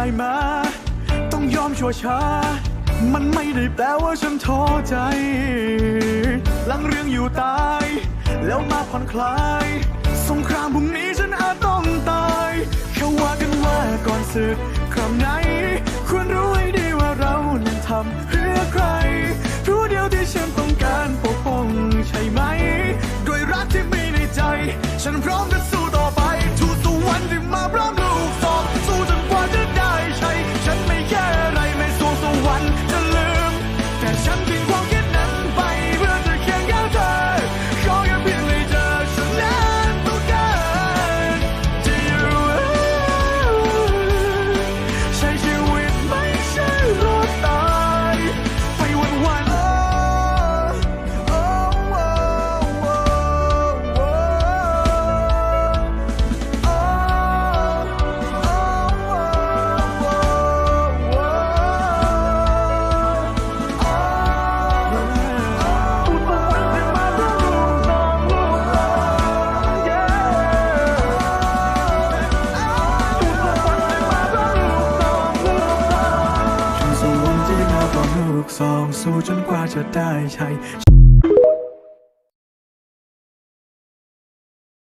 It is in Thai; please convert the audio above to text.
ได้มา ต้องยอมชั่วช้า มันไม่ได้แปลว่าฉันท้อใจหลังเรื่องอยู่ตาย แล้วมาผ่อนคลาย สงครามพรุ่งนี้ฉันอาจต้องตายเขาว่ากันว่าก่อนศึกครั้งไหน Oh, สองสู้จนกว่าจะได้ใช้